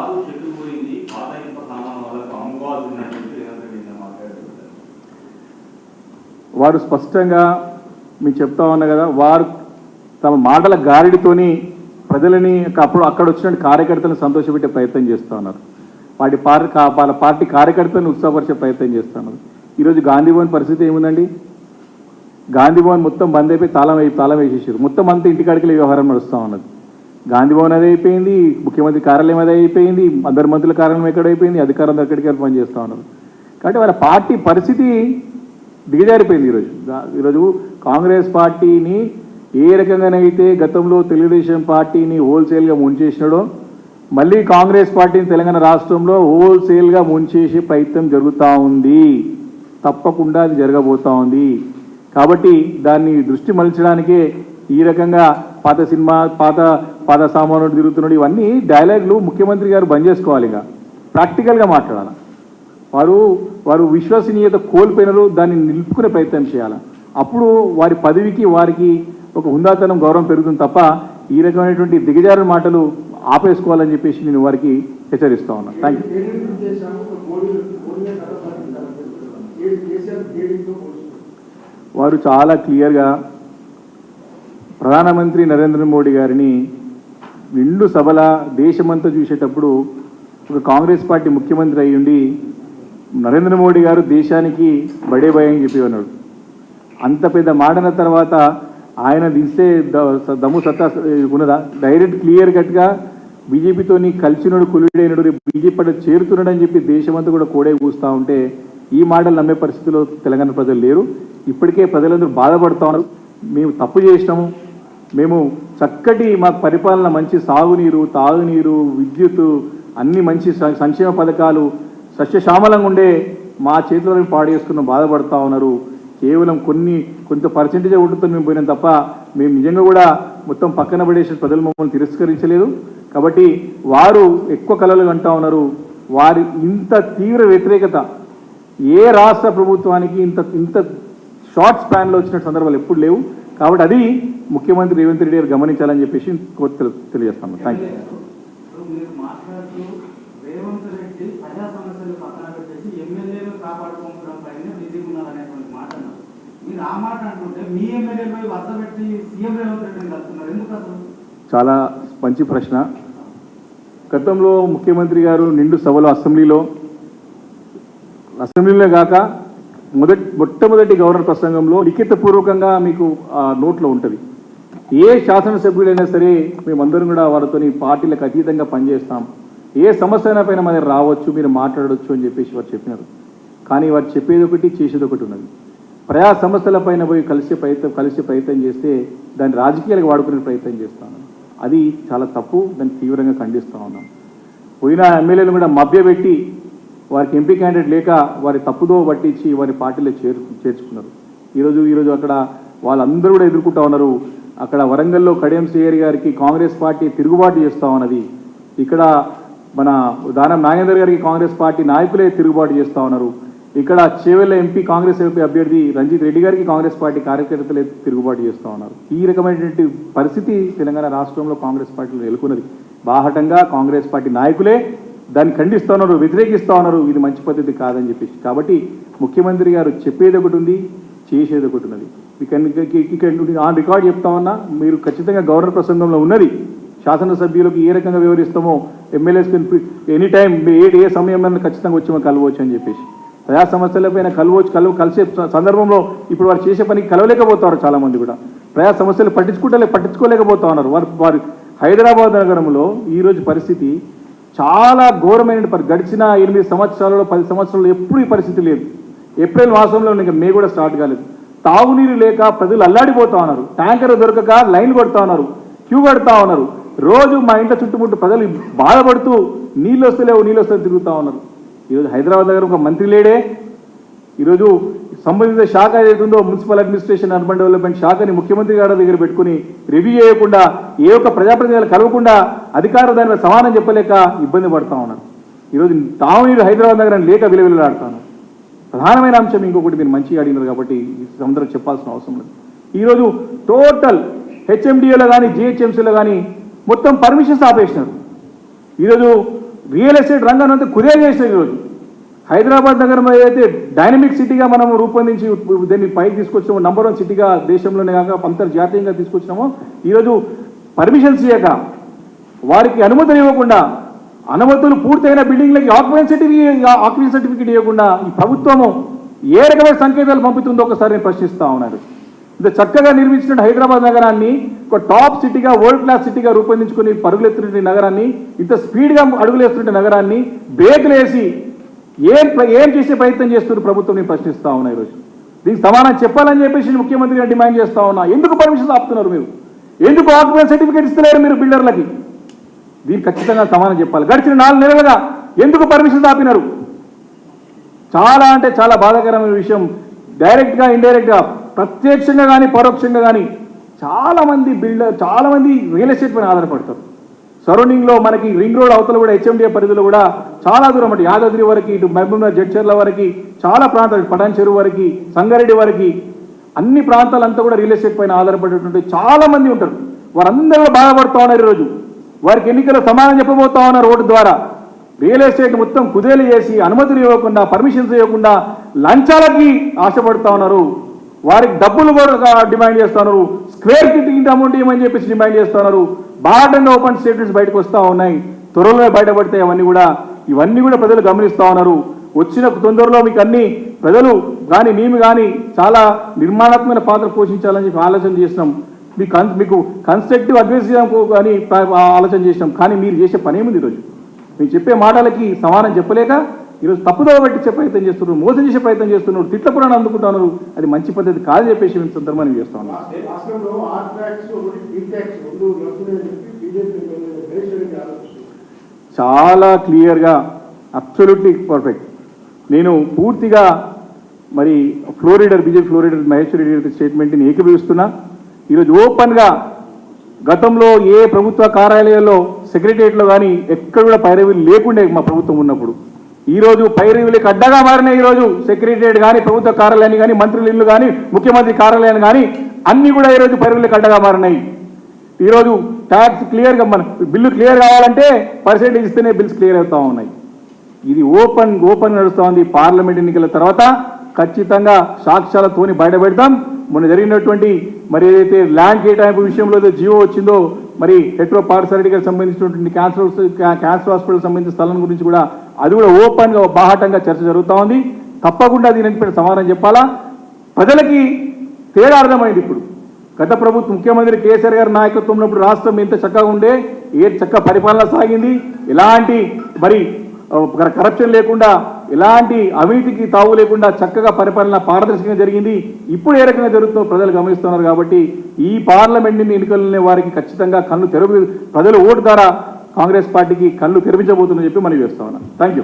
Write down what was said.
Car చెట్టు పోయింది పాత ఇనుప సామాన్ వాళ్ళకు అమ్ముకోవాల్సి రేవంత్ రెడ్డి మాట్లాడుతున్నారు వారు స్పష్టంగా మీకు చెప్తా ఉన్నా కదా వారు తమ మాటల గారిడితోని ప్రజలని అప్పుడు అక్కడ వచ్చిన కార్యకర్తలను సంతోషపెట్టే ప్రయత్నం చేస్తూ ఉన్నారు. వాటి పార్టీ వాళ్ళ పార్టీ కార్యకర్తలను ఉత్సాహపరిచే ప్రయత్నం చేస్తూ ఉన్నారు. ఈరోజు గాంధీ భవన్ పరిస్థితి ఏముందండి? గాంధీ భవన్ మొత్తం బంద్ అయిపోయి తాళం తాళం వేసేసారు. మొత్తం అంతా ఇంటికాడికి వ్యవహారం నడుస్తూ ఉన్నది. గాంధీ భవన్ అది అయిపోయింది ముఖ్యమంత్రి కార్యాలయం అది అయిపోయింది అందరి మంత్రుల కార్యాలయం ఎక్కడైపోయింది అధికారులు ఎక్కడికి వెళ్ళి పనిచేస్తూ ఉన్నారు. కాబట్టి వాళ్ళ పార్టీ పరిస్థితి దిగజారిపోయింది ఈరోజు. ఈరోజు కాంగ్రెస్ పార్టీని ఏ రకంగానైతే గతంలో తెలుగుదేశం పార్టీని హోల్సేల్గా ముంచేసినాడో మళ్ళీ కాంగ్రెస్ పార్టీని తెలంగాణ రాష్ట్రంలో హోల్సేల్గా ముంచేసే ప్రయత్నం జరుగుతూ ఉంది. తప్పకుండా అది జరగబోతా ఉంది. కాబట్టి దాన్ని దృష్టి మలచడానికే ఈ రకంగా పాత సినిమా పాత పాత సామాను తిరుగుతున్నాడు ఇవన్నీ డైలాగులు ముఖ్యమంత్రి గారు బంద్ చేసుకోవాలి ఇక. ప్రాక్టికల్గా మాట్లాడాలి? వారు వారు విశ్వసనీయత కోల్పోయినారు దాన్ని నిలుపుకునే ప్రయత్నం చేయాలి? అప్పుడు వారి పదవికి వారికి ఒక హుందాతనం గౌరవం పెరుగుతుంది తప్ప ఈ రకమైనటువంటి దిగజారు మాటలు ఆపేసుకోవాలని చెప్పేసి నేను వారికి హెచ్చరిస్తా ఉన్నాను థ్యాంక్ యూ వారు చాలా క్లియర్గా ప్రధానమంత్రి నరేంద్ర మోడీ గారిని నిండు సభల దేశమంతా చూసేటప్పుడు ఒక కాంగ్రెస్ పార్టీ ముఖ్యమంత్రి అయ్యుండి నరేంద్ర మోడీ గారు దేశానికి బడే భయం చెప్పి ఉన్నాడు అంత పెద్ద మాటన తర్వాత ఆయన దిస్తే ద- దమ్ము సత్తా ఉన్నదా? డైరెక్ట్ క్లియర్ కట్గా బీజేపీతోని కలిసినడు కులిడైనడు రేపు బీజేపీ పట్ల చేరుతున్నాడు చెప్పి దేశమంతా కూడా కోడే కూస్తూ ఉంటే ఈ మాటలు నమ్మే పరిస్థితిలో తెలంగాణ ప్రజలు లేరు. ఇప్పటికే ప్రజలందరూ బాధపడుతూ ఉన్నారు. మేము తప్పు చేసినాము. మేము చక్కటి మాకు పరిపాలన మంచి సాగునీరు తాగునీరు విద్యుత్ అన్ని మంచి సంక్షేమ పథకాలు సస్యశ్యామలంగా ఉండే మా చేతిలో పాడు చేసుకున్న బాధపడతా ఉన్నారు. కేవలం కొన్ని కొంత పర్సెంటేజ్ ఓటుతో మేము పోయినాం తప్ప మేము నిజంగా కూడా మొత్తం పక్కన పడేసిన ప్రజలు మమ్మల్ని తిరస్కరించలేదు. కాబట్టి వారు ఎక్కువ కలలు అంటా ఉన్నారు. వారి ఇంత తీవ్ర వ్యతిరేకత ఏ రాష్ట్ర ప్రభుత్వానికి ఇంత ఇంత షార్ట్ స్పాన్లో వచ్చిన సందర్భాలు ఎప్పుడు లేవు. కాబట్టి అది ముఖ్యమంత్రి రేవంత్ రెడ్డి గారు గమనించాలని చెప్పేసి కోరి తెలి- తెలియజేస్తాను థ్యాంక్ యూ చాలా మంచి ప్రశ్న. గతంలో ముఖ్యమంత్రి గారు నిండు సభలో అసెంబ్లీలో అసెంబ్లీలో కాక మొదటి మొట్టమొదటి గవర్నర్ ప్రసంగంలో లిఖితపూర్వకంగా మీకు ఆ నోట్లో ఉంటుంది. ఏ శాసనసభ్యుడైనా సరే మేమందరం కూడా వాళ్ళతో పార్టీలకు అతీతంగా పనిచేస్తాం. ఏ సమస్య అయినా పైన మన రావచ్చు మీరు మాట్లాడవచ్చు అని చెప్పేసి వారు చెప్పినారు. కానీ వారు చెప్పేది ఒకటి చేసేది ఒకటి ఉన్నది. ప్రజా సమస్యల పైన పోయి కలిసే ప్రయత్నం కలిసే ప్రయత్నం చేస్తే దాన్ని రాజకీయాలకు వాడుకునే ప్రయత్నం చేస్తాను. అది చాలా తప్పు దాన్ని తీవ్రంగా ఖండిస్తూ ఉన్నాం పోయిన ఎమ్మెల్యేలు కూడా మభ్యపెట్టి వారికి ఎంపీ క్యాండిడేట్ లేక వారి తప్పుదో పట్టించి వారి పార్టీలో చేరు చేర్చుకున్నారు. ఈరోజు ఈరోజు అక్కడ వాళ్ళందరూ కూడా ఎదుర్కొంటా ఉన్నారు. అక్కడ వరంగల్లో కడియం శ్రీహరి గారికి కాంగ్రెస్ పార్టీ తిరుగుబాటు చేస్తా ఉన్నది. ఇక్కడ మన దానం నాగేందర్ గారికి కాంగ్రెస్ పార్టీ నాయకులే తిరుగుబాటు చేస్తా ఉన్నారు. ఇక్కడ చేవెళ్ళ ఎంపీ కాంగ్రెస్ ఎంపీ అభ్యర్థి రంజిత్ రెడ్డి గారికి కాంగ్రెస్ పార్టీ కార్యకర్తలే తిరుగుబాటు చేస్తూ ఉన్నారు. ఈ రకమైనటువంటి పరిస్థితి తెలంగాణ రాష్ట్రంలో కాంగ్రెస్ పార్టీలో నెలకొన్నది. బాహటంగా కాంగ్రెస్ పార్టీ నాయకులే దాన్ని ఖండిస్తా ఉన్నారు వ్యతిరేకిస్తూ ఉన్నారు ఇది మంచి పద్ధతి కాదని చెప్పేసి. కాబట్టి ముఖ్యమంత్రి గారు చెప్పేది ఒకటి ఉంది చేసేది ఒకటి ఉన్నది. ఇక్కడ ఆన్ రికార్డ్ చెప్తా ఉన్నా మీరు ఖచ్చితంగా గవర్నర్ ప్రసంగంలో ఉన్నది. శాసనసభ్యులకు ఏ రకంగా వివరిస్తామో ఎమ్మెల్యేస్ ఎనీ టైం ఏ ఏ సమయంలో ఖచ్చితంగా వచ్చి మనం కలవచ్చు అని చెప్పేసి. ప్రజా సమస్యలపైన కలవచ్చు కలవ కలిసే సందర్భంలో ఇప్పుడు వారు చేసే పనికి కలవలేకపోతారు చాలామంది కూడా. ప్రజా సమస్యలు పట్టించుకుంటే పట్టించుకోలేకపోతా ఉన్నారు. వారు వారు హైదరాబాద్ నగరంలో ఈరోజు పరిస్థితి చాలా ఘోరమైన గడిచిన ఎనిమిది సంవత్సరాలలో పది సంవత్సరాలు ఎప్పుడు ఈ పరిస్థితి లేదు. ఏప్రిల్ మాసంలో ఇంకా మే కూడా స్టార్ట్ కాలేదు. తాగునీరు లేక ప్రజలు అల్లాడిపోతా ఉన్నారు. ట్యాంకర్ దొరకక లైన్ కొడతా ఉన్నారు. క్యూ కడతా ఉన్నారు. రోజు మా ఇంట్లో చుట్టుముట్టు ప్రజలు బాధపడుతూ నీళ్ళు వస్తలేవు నీళ్ళు వస్తే తిరుగుతూ ఉన్నారు. ఈరోజు హైదరాబాద్ దగ్గర ఒక మంత్రి లేడే. ఈరోజు సంబంధిత శాఖ ఏదైతుందో మున్సిపల్ అడ్మినిస్ట్రేషన్ అర్బన్ డెవలప్మెంట్ శాఖని ముఖ్యమంత్రి గారి దగ్గర పెట్టుకుని రివ్యూ చేయకుండా ఏ ఒక్క ప్రజాప్రతినిధులు కలవకుండా అధికారులు దాని మీద సమానం చెప్పలేక ఇబ్బంది పడతా ఉన్నారు. ఈరోజు తాము హైదరాబాద్ నగరం లేక విలువలాడుతాను ప్రధానమైన అంశం ఇంకొకటి మీరు మంచిగా అడిగినారు కాబట్టి ఈ అందరూ చెప్పాల్సిన అవసరం లేదు. ఈరోజు టోటల్ హెచ్ఎండిఏలో కానీ జిహెచ్ఎంసీలో కానీ మొత్తం పర్మిషన్స్ ఆపేసినారు. ఈరోజు రియల్ ఎస్టేట్ రంగాన్ని అంతా కుదేలు చేసినారు ఈరోజు. హైదరాబాద్ నగరం ఏదైతే డైనమిక్ సిటీగా మనం రూపొందించి దీన్ని పైకి తీసుకొచ్చామో నంబర్ వన్ సిటీగా దేశంలోనే కాక అంతర్జాతీయంగా తీసుకొచ్చినామో ఈరోజు పర్మిషన్స్ ఇవ్వక వారికి అనుమతులు ఇవ్వకుండా అనుమతులు పూర్తయిన బిల్డింగ్లకి ఆక్యుపెన్స్ సర్టిఫికేట్ ఆక్యుపెన్స్ సర్టిఫికేట్ ఇవ్వకుండా ఈ ప్రభుత్వము ఏ రకమైన సంకేతాలు పంపుతుందో ఒకసారి నేను ప్రశ్నిస్తా ఉన్నారు ఇంత చక్కగా నిర్మించిన హైదరాబాద్ నగరాన్ని ఒక టాప్ సిటీగా వరల్డ్ క్లాస్ సిటీగా రూపొందించుకుని పరుగులెత్తున్న నగరాన్ని ఇంత స్పీడ్గా అడుగులేస్తున్న నగరాన్ని బ్రేక్లు వేసి ఏం ఏం చేసే ప్రయత్నం చేస్తున్నారు ప్రభుత్వం? నేను ప్రశ్నిస్తా ఉన్నా ఈరోజు. దీనికి సమాధానం చెప్పాలని చెప్పేసి ముఖ్యమంత్రిగా ముఖ్యమంత్రి డిమాండ్ చేస్తా ఉన్నా. ఎందుకు పర్మిషన్ ఆపుతున్నారు మీరు? ఎందుకు ఆక్యుపెన్సీ సర్టిఫికేట్ ఇస్తలేరు మీరు బిల్డర్లకి? దీనికి ఖచ్చితంగా సమాధానం చెప్పాలి. గడిచిన నాలుగు నెలలుగా ఎందుకు పర్మిషన్ ఆపినారు? చాలా అంటే చాలా బాధాకరమైన విషయం. డైరెక్ట్గా ఇండైరెక్ట్గా ప్రత్యక్షంగా కానీ పరోక్షంగా కానీ చాలామంది బిల్డర్ చాలా మంది రియల్ ఎస్టేట్ పైన ఆధారపడతారు. సరౌండింగ్లో మనకి రింగ్ రోడ్ అవతల కూడా హెచ్ఎండిఏ పరిధిలో కూడా చాలా దూరం అంటే యాదాద్రి వరకు ఇటు మహబూబ్నగర్ జడ్చర్ల వరకు చాలా ప్రాంతాలు పటాన్ చెరువు వరకు సంగారెడ్డి వరకు అన్ని ప్రాంతాలంతా కూడా రియల్ ఎస్టేట్ పైన ఆధారపడేటువంటి చాలా మంది ఉంటారు. వారందరూ కూడా బాధపడుతూ ఉన్నారు ఈరోజు వారికి ఎన్నికల సమాధానం చెప్పబోతా ఉన్నారు ఓటు ద్వారా. రియల్ ఎస్టేట్ మొత్తం కుదేలు చేసి అనుమతులు ఇవ్వకుండా పర్మిషన్స్ ఇవ్వకుండా లంచాలకి ఆశపడుతూ ఉన్నారు. వారికి డబ్బులు కూడా డిమాండ్ చేస్తున్నారు. స్క్వేర్ ఫీట్ ఇంత అమౌంట్ ఇవ్వమని చెప్పేసి డిమాండ్ చేస్తున్నారు. బాటంగా ఓపెన్ స్టేట్మెంట్స్ బయటకు వస్తూ ఉన్నాయి. త్వరలో బయటపడితే అవన్నీ కూడా ఇవన్నీ కూడా ప్రజలు గమనిస్తూ ఉన్నారు. వచ్చిన తొందరలో మీకు అన్ని ప్రజలు కానీ మేము కానీ చాలా నిర్మాణాత్మక పాత్ర పోషించాలని చెప్పి ఆలోచన చేసినాం. మీ కన్ మీకు కన్స్ట్రక్టివ్ అడ్వైస్ కానీ ఆలోచన చేసినాం. కానీ మీరు చేసే పని ఏముంది ఈరోజు? మీరు చెప్పే మాటలకి సమానం చెప్పలేక ఈరోజు తప్పుదోవ పట్టించే ప్రయత్నం చేస్తున్నారు మోసం చేసే ప్రయత్నం చేస్తున్నారు తిట్ల పురాణం అందుకుంటున్నారు. అది మంచి పద్ధతి కాదు చెప్పేసి ఈ సందర్భాన్ని చేస్తా ఉన్నాను చాలా క్లియర్గా అబ్సల్యూట్లీ పర్ఫెక్ట్ నేను పూర్తిగా మరి floor leader BJP floor leader Maheshwari Reddy స్టేట్మెంట్ని ఏకీభవిస్తున్నా. ఈరోజు ఓపెన్గా గతంలో ఏ ప్రభుత్వ కార్యాలయాల్లో సెక్రటరియట్లో కానీ ఎక్కడ కూడా పైరవీలు లేకుండే మా ప్రభుత్వం ఉన్నప్పుడు. ఈరోజు పైరీవులకి అడ్డగా మారిన ఈరోజు సెక్రటరియట్ కానీ ప్రభుత్వ కార్యాలయాన్ని కానీ మంత్రుల ఇల్లు కానీ ముఖ్యమంత్రి కార్యాలయాన్ని కానీ అన్ని కూడా ఈరోజు పైరీవులకి అడ్డగా మారినాయి. ఈరోజు ట్యాక్స్ క్లియర్గా మన బిల్లు క్లియర్ కావాలంటే పర్సెంటేజ్ ఇస్తేనే బిల్స్ క్లియర్ అవుతూ ఉన్నాయి. ఇది ఓపెన్ ఓపెన్ నడుస్తోంది పార్లమెంట్ ఎన్నికల తర్వాత ఖచ్చితంగా సాక్ష్యాలతోని బయటపెడతాం మొన్న జరిగినటువంటి మరి ఏదైతే ల్యాండ్ కేటాయింపు విషయంలో ఏదో జియో వచ్చిందో మరి హెట్రో పార్సాలిటీకి సంబంధించినటువంటి క్యాన్సర్ క్యాన్సర్ హాస్పిటల్ సంబంధించిన స్థలం గురించి కూడా అది కూడా ఓపెన్గా బాహాటంగా చర్చ జరుగుతూ ఉంది తప్పకుండా దీనికి సమాధానం చెప్పాలా? ప్రజలకి తేడా అర్థమైంది ఇప్పుడు. గత ప్రభుత్వం ముఖ్యమంత్రి కేసీఆర్ గారి నాయకత్వంలో ఇప్పుడు రాష్ట్రం ఎంత చక్కగా ఉండే ఏ చక్క పరిపాలన సాగింది ఎలాంటి మరి కరప్షన్ లేకుండా ఎలాంటి అవినీతికి తావు లేకుండా చక్కగా పరిపాలన పారదర్శకంగా జరిగింది ఇప్పుడు ఏ రకంగా జరుగుతుందో ప్రజలు గమనిస్తున్నారు కాబట్టి ఈ పార్లమెంట్ ఎన్నికలనే వారికి ఖచ్చితంగా కళ్ళు తెరవి ప్రజలు ఓటు ద్వారా కాంగ్రెస్ పార్టీకి కళ్ళు తెరిపించబోతుందని చెప్పి మనం చేస్తా ఉన్నాం. Thank you